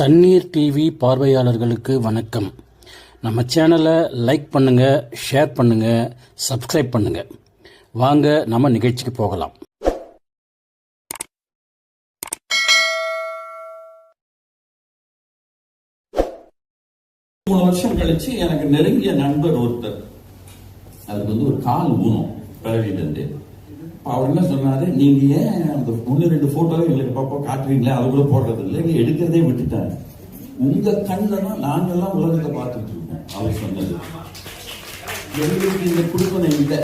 தண்ணீர் டிவி பார்வையாளர்களுக்கு வணக்கம். நம்ம சேனலை லைக் பண்ணுங்க ஷேர் பண்ணுங்க சப்ஸ்கிரைப் பண்ணுங்க. வாங்க நம்ம நிகழ்ச்சிக்கு போகலாம். மூணு வருஷம் கழிச்சு எனக்கு நெருங்கிய நண்பர் ஒருத்தர். அதுக்கு வந்து ஒரு கால் ஊனம் பிறவில அவர் என்ன சொன்னாரு? நீங்க ஏன் அந்த ஒண்ணு ரெண்டு போட்டோவை எங்களுக்கு பாப்பா காட்டுவீங்களா அது கூட போடுறது இல்லை. நீ எடுக்கிறதே விட்டுட்டாங்க உங்க கண்ணில் தான் நாங்கெல்லாம் உலகத்தை பார்த்துட்டு இருக்கோம் அவர் சொன்னது. எங்களுக்கு இந்த குடுப்பனை இல்லை.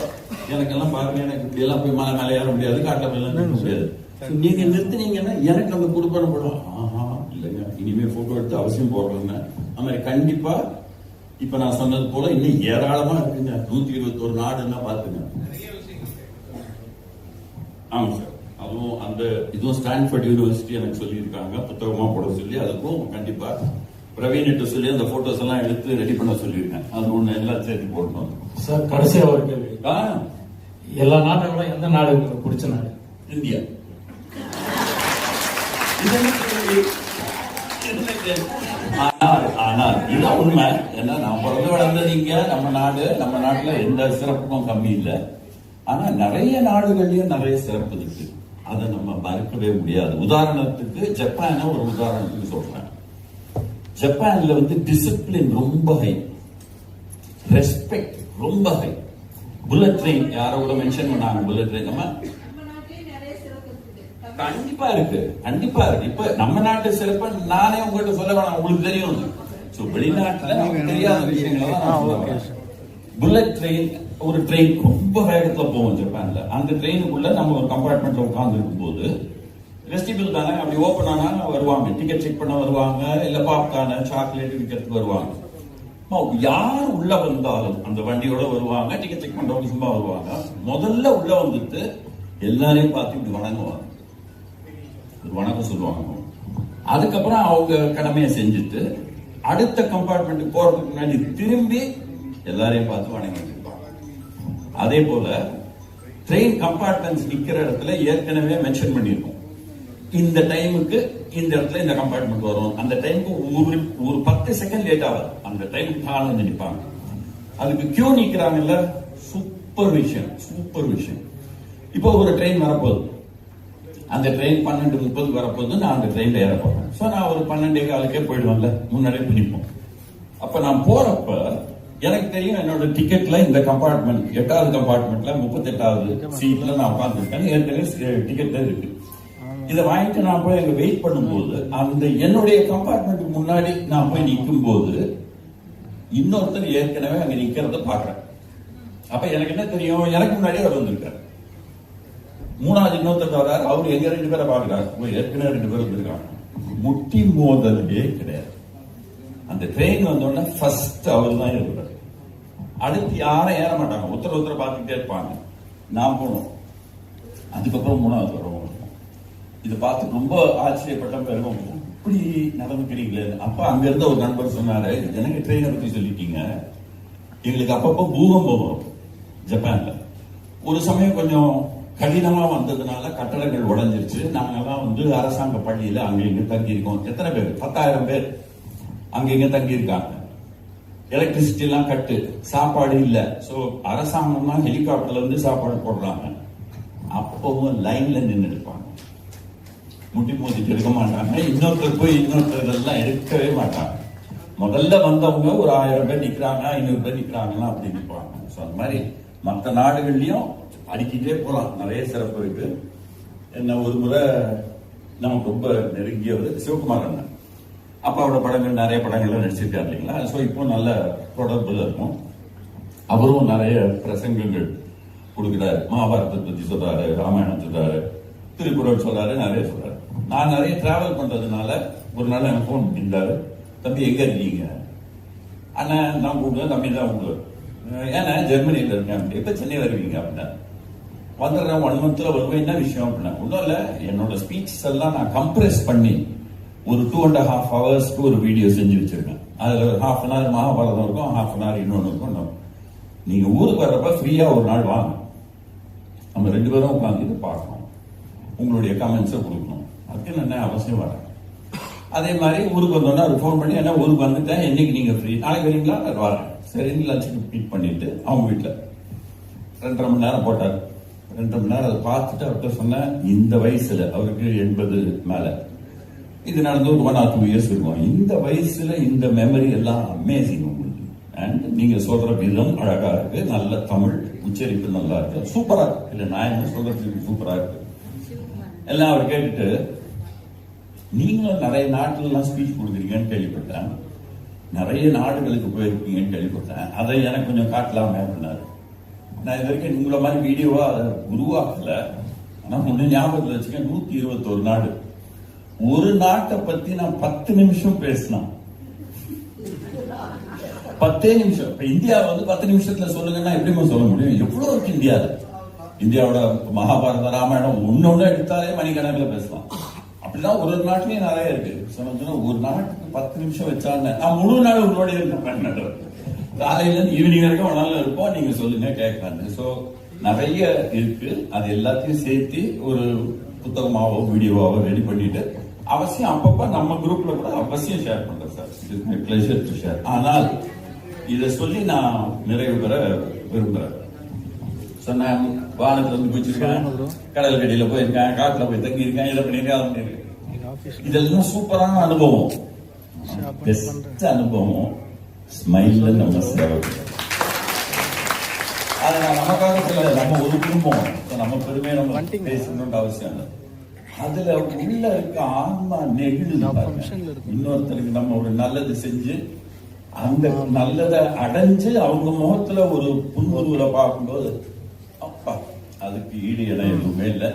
எனக்கெல்லாம் பாருங்க எனக்கு இப்படி எல்லாம் போய் மலை மேலே ஏற முடியாது காட்டில் போய் நிற்க முடியாது. நீங்க நிறுத்துனீங்கன்னா எனக்கு அந்த குடுப்பனை போடும் ஆஹா இல்லைங்க. இனிமே போட்டோ எடுத்து அவசியம் போடுறேங்க அது மாதிரி கண்டிப்பா இப்ப நான் சொன்னது போல இன்னும் ஏராளமா இருக்குங்க. நூத்தி இருபத்தோரு நாடுன்னா பாத்துங்க ஆமா சார். அதுவும் அந்த இதுவும் ஸ்டான்ஃபோர்ட் யூனிவர்சிட்டி எனக்கு சொல்லியிருக்காங்க. புத்தகமா போட சொல்லி அதுக்கும் கண்டிப்பா பிரவீன்கிட்ட சொல்லி அந்த போட்டோஸ் எல்லாம் எடுத்து ரெடி பண்ண சொல்லியிருக்கேன். அது ஒண்ணு எல்லாம் சேர்த்து போடணும். சார் கடைசியா ஒரு கேள்வி. ஆ, எல்லா நாட்டை விட எந்த நாடு உங்களுக்கு பிடிச்ச நாடு? இந்தியா. ஆனால் இதுதான் உண்மை. ஏன்னா நான் பிறந்து வளர்ந்தது இங்க நம்ம நாடு நம்ம நாட்டுல எந்த சிறப்புக்கும் கம்மி இல்லை. ஆனா நிறைய நாடுகள்லயும் நிறைய சிறப்பு இருக்கு. அதை நம்ம மறுக்கவே முடியாது. உதாரணத்துக்கு ஜப்பான ஒரு உதாரணத்துக்கு சொல்றேன். ஜப்பான்ல வந்து டிசிப்ளின் ரொம்ப ஹை ரெஸ்பெக்ட் ரொம்ப ஹை புல்லட் ட்ரெயின் யாரோ கூட மென்ஷன் பண்ணாங்க? புல்லட் ட்ரெயின் நம்ம கண்டிப்பா இருக்கு. கண்டிப்பா இருக்கு. இப்ப நம்ம நாட்டு சிறப்பு நானே உங்ககிட்ட சொல்ல வேணாம். உங்களுக்கு தெரியும். சோ வெளிநாட்டுல நமக்கு தெரியாத விஷயங்களை புல்லட் ட்ரெயின் ஒரு ட்ரெயின் ரொம்ப வேகத்தில் போகும் ஜப்பான்ல அந்த ட்ரெயினுக்குள்ள நம்ம ஒரு கம்பார்ட்மெண்ட்ல உட்கார்ந்து இருக்கும்போது ரெஸ்டிபிள் தானே அப்படி ஓப்பன் ஆனா வருவாங்க. டிக்கெட் செக் பண்ண வருவாங்க இல்ல பாப்கார்னு சாக்லேட் விற்கிறதுக்கு வருவாங்க. யார் உள்ள வந்தாலும் அந்த வண்டியோட வருவாங்க டிக்கெட் செக் பண்றவங்க சும்மா வருவாங்க. முதல்ல உள்ள வந்துட்டு எல்லாரையும் பார்த்து இப்படி வணங்குவாங்க. ஒரு வணக்கம் சொல்லுவாங்க. அதுக்கப்புறம் அவங்க கடமையை செஞ்சுட்டு அடுத்த கம்பார்ட்மெண்ட்டுக்கு போறதுக்கு முன்னாடி திரும்பி எல்லாரையும் பார்த்து வணங்கிட்டு இருப்பாங்க அதே போல ட்ரெயின் கம்பார்ட்மெண்ட்ஸ் நிக்கிற இடத்துல ஏற்கனவே மென்ஷன் பண்ணியிருக்கோம். இந்த டைமுக்கு இந்த இடத்துல இந்த கம்பார்ட்மெண்ட் வரும். அந்த டைமுக்கு ஒரு ஒரு பத்து செகண்ட் லேட் ஆகுது. அந்த டைமுக்கு கால் வந்து நிற்பாங்க. அதுக்கு கியூ நிக்கிறாங்கல்ல சூப்பர் விஷயம் சூப்பர் விஷயம் இப்போ ஒரு ட்ரெயின் வரப்போகுது. அந்த ட்ரெயின் பன்னெண்டு முப்பதுக்கு வரப்போகுது. நான் அந்த ட்ரெயினில் ஏற போகிறேன் ஸோ நான் ஒரு பன்னெண்டே காலுக்கே போயிடுவேன்ல. முன்னாடியே பிடிப்போம் அப்போ நான் போறப்ப எனக்கு தெரியும் என்னோட டிக்கெட்ல இந்த கம்பார்ட்மெண்ட் எட்டாவது கம்பார்ட்மெண்ட்ல முப்பத்தெட்டாவது சீட்ல நான் உட்காந்துருக்கேன் ஏற்கனவே டிக்கெட்ல இருக்கு. இதை வாங்கிட்டு நான் போய் அங்க வெயிட் பண்ணும்போது அந்த என்னுடைய கம்பார்ட்மெண்ட்டுக்கு முன்னாடி நான் போய் நிற்கும் போது இன்னொருத்தர் ஏற்கனவே அங்க நிக்கிறத பாக்குறேன் அப்ப எனக்கு என்ன தெரியும்? எனக்கு முன்னாடியே அவர் வந்திருக்காரு. மூணாவது இன்னொருத்தர் வர்றாரு. அவர் எங்க ரெண்டு பேரை பாக்குறாரு ஏற்கனவே ரெண்டு பேரும் இருந்திருக்காங்க முட்டி மோதலே கிடையாது. அந்த ட்ரெயின் வந்தோடனே ஃபர்ஸ்ட் அவர் தான் இருக்கிறார் அடுத்து யாரும் ஏற மாட்டாங்க? ஒருத்தர் ஒருத்தர் பார்த்துக்கிட்டே இருப்பாங்க. நான் போனோம். அதுக்கப்புறம் மூணாவது வரும். இதை பார்த்து ரொம்ப ஆச்சரியப்பட்ட பெருமை இப்படி நடந்துக்கிறீங்களே? அப்ப அங்க இருந்த ஒரு நண்பர் சொன்னாரு எனக்கு ட்ரெயினை பத்தி சொல்லிட்டீங்க. எங்களுக்கு அப்பப்போ பூகம்பம் வரும் ஜப்பான்ல. ஒரு சமயம் கொஞ்சம் கடினமா வந்ததுனால கட்டடங்கள் உடஞ்சிருச்சு. நாங்கெல்லாம் வந்து அரசாங்க பள்ளியில அங்க இங்க தங்கி இருக்கோம் எத்தனை பேர்? பத்தாயிரம் பேர் அங்க இங்க தங்கி இருக்காங்க எலக்ட்ரிசிட்டி எல்லாம் கட்டு. சாப்பாடு இல்ல. சோ அரசாங்கம் ஹெலிகாப்டர்ல இருந்து சாப்பாடு போடுறாங்க. அப்பவும் லைன்ல நின்று இருப்பாங்க முட்டி மோதிட்டு எடுக்க மாட்டாங்க. இன்னொருத்தர் போய் இன்னொருத்தர் எல்லாம் எடுக்கவே மாட்டாங்க. முதல்ல வந்தவங்க ஒரு ஆயிரம் பேர் நிக்கிறாங்க ஐநூறு பேர் நிக்கிறாங்கன்னா அப்படின்னு நிற்பாங்க. ஸோ அந்த மாதிரி மற்ற நாடுகள்லயும் அடிக்கிட்டே போலாம் நிறைய சிறப்பு இருக்கு. என்ன ஒரு முறை நமக்கு ரொம்ப நெருங்கியவர் சிவகுமார் அண்ணன். அப்பாவோட படங்கள் நிறைய படங்கள்லாம் நடிச்சிருக்காரு இல்லைங்களா? ஸோ இப்போ நல்ல தொடர்பில் இருக்கும். அவரும் நிறைய பிரசங்கங்கள் கொடுக்குறாரு. மகாபாரதத்தை பற்றி சொல்றாரு ராமாயணம் சொல்றாரு திருக்குறள் சொல்றாரு நிறைய சொல்றாரு. நான் நிறைய டிராவல் பண்றதுனால ஒரு நாள் எனக்கு ஃபோன் பண்ணியிருந்தாரு தம்பி எங்க இருக்கீங்க? அண்ணன் நான் கூப்பிடுவேன் தம்பி தான் கூப்பிடுவேன் ஏன்னா ஜெர்மனியில் இருக்கேன். அப்படி எப்ப சென்னை வருவீங்க? அப்படின்னா. வந்துடுறேன். ஒன் மந்த்ல வருவேன். என்ன விஷயம்? அப்படின்னா ஒன்றும் இல்லை. என்னோட ஸ்பீச்சஸ் எல்லாம் நான் கம்ப்ரெஸ் பண்ணி ஒரு டூ அண்ட் ஹாஃப் ஹவர்ஸ்க்கு ஒரு வீடியோ செஞ்சு வச்சிருக்கேன். அதுல ஒரு ஹாஃப் அன் ஹவர் மகாபாரதம் இருக்கும் ஹாஃப் அன் ஹவர் இன்னொன்று இருக்கும். நம்ம- நீங்க ஊருக்கு வர்றப்ப ஃப்ரீயா ஒரு நாள் வாங்க. நம்ம ரெண்டு பேரும் உட்காந்து இதை பார்க்கணும் உங்களுடைய கமெண்ட்ஸை கொடுக்கணும். அதுக்கு என்ன அவசியம் வரேன் அதே மாதிரி ஊருக்கு வந்தோன்னா அவர் ஃபோன் பண்ணி என்ன ஊருக்கு வந்துட்டேன். என்னைக்கு நீங்க ஃப்ரீ நாளைக்கு வரீங்களா? வரேன் சரின்னு லஞ்சுக்கு மீட் பண்ணிட்டு அவங்க வீட்டில் ரெண்டரை மணி நேரம் போட்டார். ரெண்டரை மணி நேரம் அதை பார்த்துட்டு அவர்கிட்ட சொன்னேன் இந்த வயசுல அவருக்கு எண்பது மேல. இது நடந்து ஒரு ஒன் ஆர் டூ இயர்ஸ் இருக்கும். இந்த வயசுல இந்த மெமரி எல்லாம் அமேசிங் உங்களுக்கு. அண்ட் நீங்க சொல்ற விதம் அழகா இருக்கு. நல்ல தமிழ் உச்சரிப்பு நல்லா இருக்கு. சூப்பரா இருக்கு. இல்ல நான் என்ன சொல்றது? சூப்பரா இருக்கு. எல்லாம் அவர் கேட்டுட்டு நீங்களும் நிறைய நாட்டுலாம் ஸ்பீச் கொடுக்குறீங்கன்னு கேள்விப்பட்டேன். நிறைய நாடுகளுக்கு போயிருக்கீங்கன்னு கேள்விப்பட்டேன். அதை எனக்கு கொஞ்சம் காட்டலாமே அப்படின்னாரு நான் இது வரைக்கும் உங்களை மாதிரி வீடியோவா அதை உருவாக்கல. ஆனா முன்ன ஞாபகத்தில் வச்சுக்க நூத்தி இருபத்தோரு நாடு. ஒரு நாட்டை பத்தி நான் பத்து நிமிஷம் பேசலாம் பத்தே நிமிஷம். இப்ப இந்தியா வந்து பத்து நிமிஷத்துல சொல்லுங்கன்னா எப்படிமா சொல்ல முடியும்? எவ்வளவு இருக்கு இந்தியா இந்தியாவோட மகாபாரத ராமாயணம் ஒன்னொன்னு எடுத்தாலே மணிக்கணக்கில் பேசலாம். அப்படிதான் ஒரு ஒரு நாட்டிலயும் நிறைய இருக்கு. சொன்னா ஒரு நாட்டுக்கு பத்து நிமிஷம் வச்சாங்க. நான் முழு நாள் உங்களோட இருக்க காலையில இருந்து ஈவினிங் வரைக்கும் ஒரு நாள் இருப்போம். நீங்க சொல்லுங்க கேட்கலான்னு சோ நிறைய இருக்கு. அது எல்லாத்தையும் சேர்த்து ஒரு புத்தகமாவோ வீடியோவாவோ ரெடி பண்ணிட்டு அவசியம் அப்பப்ப நம்ம குரூப்ல கூட அவசியம் ஷேர் பண்றேன் sir it is my pleasure to share ஆனால் இதை சொல்லி நான் நிறைவு பெற விரும்புறேன். சொன்னேன் வானத்துல இருந்து குதிச்சிருக்கேன் கடல் கடியில போயிருக்கேன் காட்டுல போய் தங்கி இருக்கேன் இதை பண்ணிருக்கேன் அதை பண்ணிருக்கேன் இதெல்லாம் சூப்பரான அனுபவம். பெஸ்ட் அனுபவம் ஸ்மைல்ல நம்ம சேவை அது நான் நமக்காக நம்ம இப்ப நம்ம பெருமையை நம்ம பேசணும்னு அவசியம் இல்லை. அதுல உள்ள இருக்க ஆன்மா பாருங்க. இன்னொருத்தருக்கு நம்ம ஒரு நல்லது செஞ்சு அந்த நல்லதை அடைஞ்சு அவங்க முகத்துல ஒரு புன்முறுவலை பார்க்கும்போது அப்பா அதுக்கு ஈடு இடம் எதுவுமே இல்லை.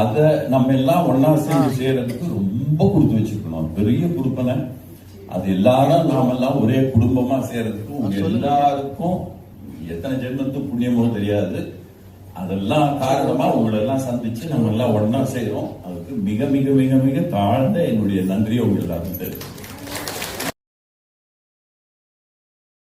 அத நம்ம எல்லாம் ஒன்னா சேர்ந்து செய்யறதுக்கு ரொம்ப கொடுத்து வச்சிருக்கணும். பெரிய கொடுப்பனை. அது எல்லாரும் நாமெல்லாம் ஒரே குடும்பமா செய்யறதுக்கு எல்லாருக்கும் எத்தனை ஜென்மத்து புண்ணியமோ தெரியாது. அதெல்லாம் காரணமா உங்களை எல்லாம் சந்திச்சு நம்ம எல்லாம் ஒன்னா செய்யறோம் அதுக்கு மிக மிக மிக மிக தாழ்ந்த என்னுடைய நன்றியை உங்களுக்கு தெரியும்